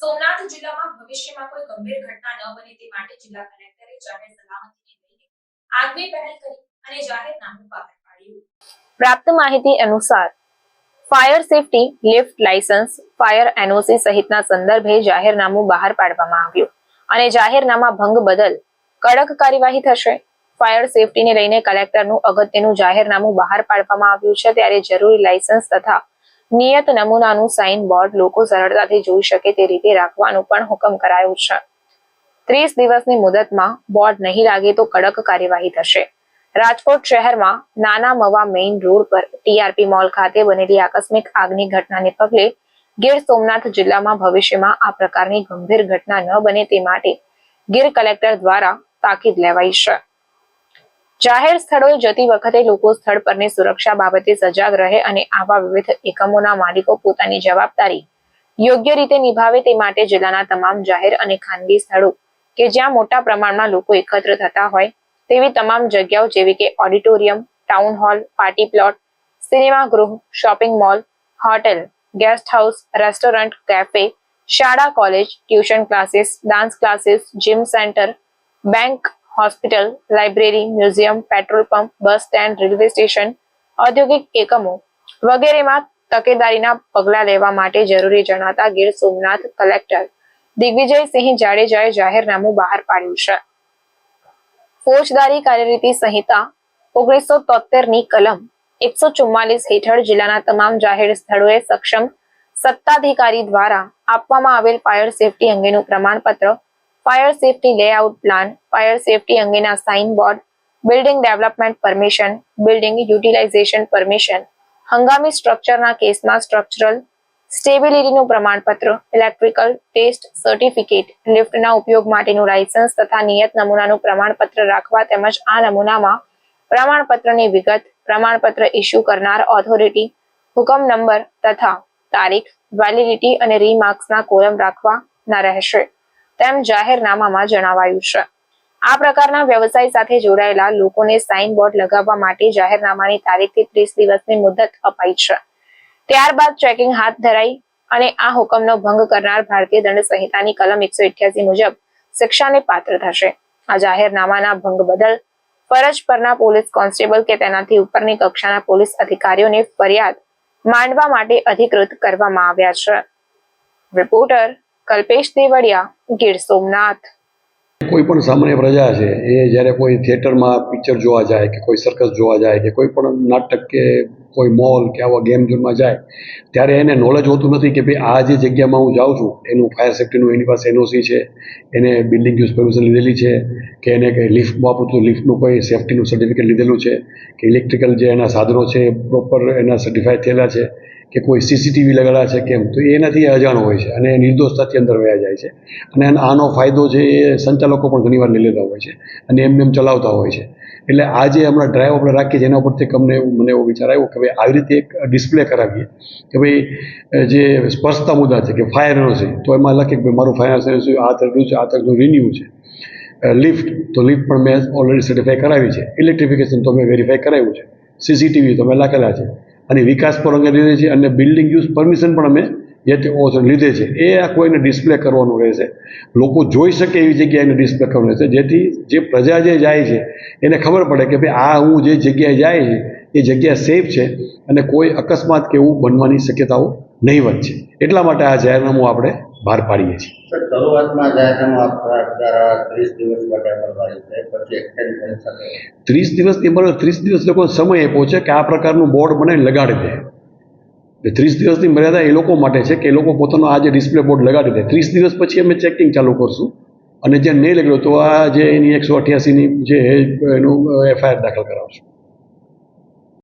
સોમનાથ જિલ્લામાં ભવિષ્યમાં કોઈ ગંભીર ઘટના ન બને તે માટે જિલ્લા કલેક્ટરે જાહેર સલામતીને લઈને આગવી પહેલ કરી અને જાહેરનામું બહાર પાડ્યું. પ્રાપ્ત માહિતી અનુસાર, fire safety lift licence fire NOC સહિતના સંદર્ભે જાહેરનામું બહાર પાડવામાં આવ્યું અને જાહેરનામા ભંગ બદલ કડક કાર્યવાહી થશે. ફાયર સેફટીને લઈને કલેક્ટરનું અગત્યનું જાહેરનામું બહાર પાડવામાં આવ્યું છે ત્યારે જરૂરી લાયસન્સ તથા નિયત નમૂનાનું સાઇન બોર્ડ લોકો સરળતાથી જોઈ શકે તે રીતે રાખવાનું પણ હુકમ કરાયું છે. ત્રીસ દિવસની મુદતમાં બોર્ડ નહીં લાગે તો કડક કાર્યવાહી થશે. રાજકોટ શહેરમાં નાના મવા મેઇન રોડ પર ટીઆરપી મોલ ખાતે બનેલી આકસ્મિક આગની ઘટનાને પગલે ગીર સોમનાથ જિલ્લામાં ભવિષ્યમાં આ પ્રકારની ગંભીર ઘટના ન બને તે માટે ગીર કલેક્ટર દ્વારા તાકીદ લેવાઈ છે. જાહેર સ્થળોએ જતી વખતે લોકો સ્થળ પરની સુરક્ષા બાબતે સજાગ રહે અને આવા વિવિધ એકમોના માલિકો પોતાની જવાબદારી યોગ્ય રીતે નિભાવે તે માટે જિલ્લાના તમામ જાહેર અને ખાનગી સ્થળો કે જ્યાં મોટા પ્રમાણમાં લોકો એકત્ર થતા હોય તેવી તમામ જગ્યાઓ જેવી કે auditorium, town hall, party plot, cinema ગૃહ, shopping mall, hotel, guest house, restaurant, cafe, શાળા, college, tuition classes, dance classes, gym centre, bank hospital, library, museum, petrol pump, bus stand, railway station, ઔદ્યોગિક એકમો વગેરેમાં તકેદારીના પગલાં લેવા માટે જરૂરી જણાતા ગીર સોમનાથ કલેક્ટર દિગ્વિજયસિંહ જાડેજાએ જાહેરનામું બહાર પાડ્યું છે. ફોજદારી કાર્યરીતિ સંહિતા ઓગણીસો તોતેરની કલમ એકસો ચુમ્માલીસ હેઠળ જિલ્લાના તમામ જાહેર સ્થળોએ સક્ષમ સત્તાધિકારી દ્વારા આપવામાં આવેલ ફાયર સેફટી અંગેનું પ્રમાણપત્ર fire safety layout plan fire safety અંગેના sign board building development permission building utilization permission હંગામી સ્ટ્રક્ચરના કેસમાં સ્ટ્રક્ચરલ સ્ટેબિલિટીનું પ્રમાણપત્ર ઇલેક્ટ્રિકલ ટેસ્ટ સર્ટિફિકેટ લિફ્ટના ઉપયોગ માટેનું લાયસન્સ તથા નિયત નમૂનાનું પ્રમાણપત્ર રાખવા તેમજ આ નમૂનામાં પ્રમાણપત્રની વિગત, પ્રમાણપત્ર ઇસ્યુ કરનાર ઓથોરિટી હુકમ નંબર તથા તારીખ વેલિડિટી અને રીમાર્ક્સના કોલમ રાખવાના રહેશે. તેમ જાહેરનામામાં જણાવાયું છે. આ પ્રકારના વ્યવસાય સાથે જોડાયેલા લોકોને સાઇન બોર્ડ લગાવવા માટે જાહેરનામાની તારીખથી ત્રીસ દિવસની મુદત અપાઈ છે. ત્યારબાદ ચેકિંગ હાથ ધરાઈ અને આ હુકમનો ભંગ કરનાર ભારતીય દંડ સંહિતાની કલમ એકસો ઇઠ્યાસી મુજબ શિક્ષાને પાત્ર થશે. આ જાહેરનામાના ભંગ બદલ ફરજ પરના પોલીસ કોન્સ્ટેબલ કે તેનાથી ઉપરની કક્ષાના પોલીસ અધિકારીઓને ફરિયાદ માંડવા માટે અધિકૃત કરવામાં આવ્યા છે. રિપોર્ટર કલ્પેશ દેવડિયા, ગીર સોમનાથ. કોઈ પણ સામાન્ય પ્રજા છે, એ જ્યારે કોઈ થિયેટરમાં પિક્ચર જોવા જાય કે કોઈ સર્કસ જોવા જાય કે કોઈ પણ નાટક કે કોઈ મોલ કે આવા ગેમ ઝોનમાં જાય, ત્યારે એને નોલેજ હોતું નથી કે ભાઈ આ જે જગ્યામાં હું જાઉં છું, એનું ફાયર સેફ્ટીનું એની પાસે એનઓસી છે, એને બિલ્ડિંગ યુઝ પરમિશન લીધેલી છે, કે એને કંઈ લિફ્ટમાં આપું તો લિફ્ટનું કોઈ સેફ્ટીનું સર્ટિફિકેટ લીધેલું છે, કે ઇલેક્ટ્રિકલ જે એના સાધનો છે એ પ્રોપર એના સર્ટિફાઈડ થયેલા છે, કે કોઈ સીસીટીવી લગાડ્યા છે કેમ તો એનાથી અજાણ હોય છે અને નિર્દોષતાથી અંદર વયા જાય છે. અને આનો- ફાયદો છે એ સંચાલકો પણ ઘણીવાર લઈ લેતા હોય છે અને એમને એમ ચલાવતા હોય છે. એટલે આ જે હમણાં ડ્રાઈવ આપણે રાખીએ છીએ, એના ઉપરથી અમને મને એવો વિચાર આવ્યો કે ભાઈ આવી રીતે એક ડિસ્પ્લે કરાવીએ. કે ભાઈ જે સ્પર્શતા મુદ્દા છે, કે ફાયર છે, તો એમાં લખે કે ભાઈ, મારું ફાયર એનર્જી આ તરફનું છે, આ તરફનું રિન્યુ છે. લિફ્ટ તો લિફ્ટ પણ મેં ઓલરેડી સર્ટિફાઈ કરાવી છે. ઇલેક્ટ્રિફિકેશન તો મેં વેરીફાઈ કરાવ્યું છે. સીસીટીવી તો મેં લખેલા છે. અને વિકાસ પર અંગે લીધે છે અને બિલ્ડિંગ યુઝ પરમિશન પણ અમે જે તે લીધે છે એ આ કોઈને ડિસ્પ્લે કરવાનું રહેશે. લોકો જોઈ શકે એવી જગ્યાએ એને ડિસ્પ્લે કરવાનું રહેશે. જેથી જે પ્રજા જે જાય છે એને ખબર પડે કે ભાઈ આ હું જે જગ્યાએ જાય છે એ જગ્યા સેફ છે અને કોઈ અકસ્માત કે એવું બનવાની શક્યતાઓ નહીવત છે. એટલા માટે આ જાહેરનામું આપણે બહાર પાડીએ છીએ. શરૂઆતમાં જાહેરનામું આપતા દ્વારા ત્રીસ દિવસ માટે અમલવારી છે પછી એક્સટેન્ડ થઈ શકે. ત્રીસ દિવસની બરાબર ત્રીસ દિવસ લોકો સમય આપ્યો છે કે આ પ્રકારનું બોર્ડ બનાવીને લગાડી દે. એટલે ત્રીસ દિવસની મર્યાદા એ લોકો માટે છે કે એ લોકો પોતાનો આ જે ડિસ્પ્લે બોર્ડ લગાડી દે. ત્રીસ દિવસ પછી અમે ચેકિંગ ચાલુ કરશું. અને જે નહીં લગાડ્યું તો આ જે એની એકસો અઠ્યાસીની જે એનું એફઆઈઆર દાખલ કરાવશું.